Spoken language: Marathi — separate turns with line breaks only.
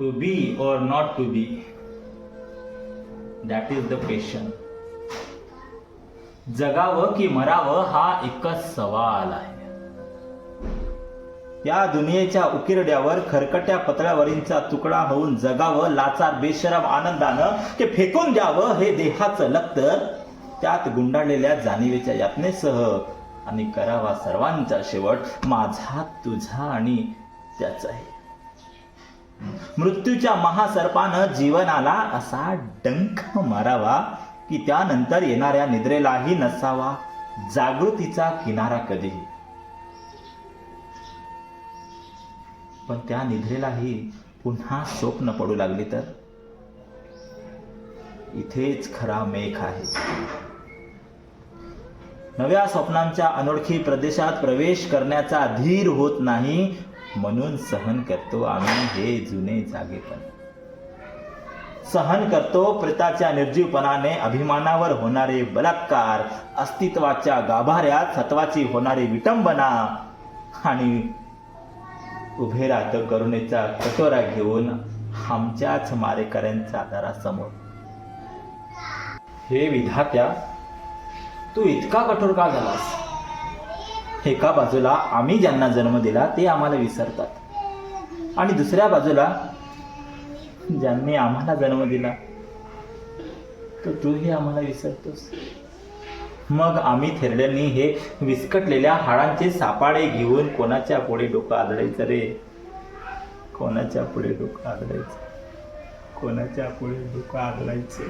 To be or not to be that is the question. जगावं की मरावं हा एकच सवाल आहे. या दुनियेच्या उकिरड्यावर खरकट्या पतळ्यावरींचा तुकडा होऊन जगावं लाचार बेशरम आनंदानं ते फेकून द्यावं हे देहाचं लक्तर त्यात गुंडाळलेल्या जाणीवेच्या यातनेसह आणि करावा सर्वांचा शेवट माझा तुझा आणि त्याचाही. मृत्यूच्या महासर्पानं जीवनाला असा डंख मारावा की त्यानंतर येणाऱ्या निद्रेलाही नसावा जागृतीचा किनारा कधीही पण त्या निद्रेलाही पुन्हा स्वप्न पडू लागली तर? इथेच खरा मेघ आहे. नव्या स्वप्नांच्या अनोळखी प्रदेशात प्रवेश करण्याचा धीर होत नाही म्हणून सहन करतो आम्ही हे जुने जागेपण सहन करतो प्रेताच्या निर्जीवपणाने अभिमानावर होणारे बलात्कार अस्तित्वाच्या गाभाऱ्यात सत्वाची होणारी विटंबना आणि उभे राहतं करुणेचा कटोरा घेऊन आमच्याच मारेकऱ्यांच्या दारासमोर. हे विधात्या तू इतका कठोर का झालास? एका बाजूला आम्ही ज्यांना जन्म दिला ते आम्हाला विसरतात. आणि दुसऱ्या बाजूला ज्यांनी आम्हाला जन्म दिला तर तूही आम्हाला विसरतोस. मग आम्ही थेरड्यांनी हे विस्कटलेल्या हाडांचे सापाडे घेऊन कोणाच्या पुढे डोकं आदळायचं रे? कोणाच्या पुढे डोकं आदळायचं? कोणाच्या पुढे डोकं आदळायचं?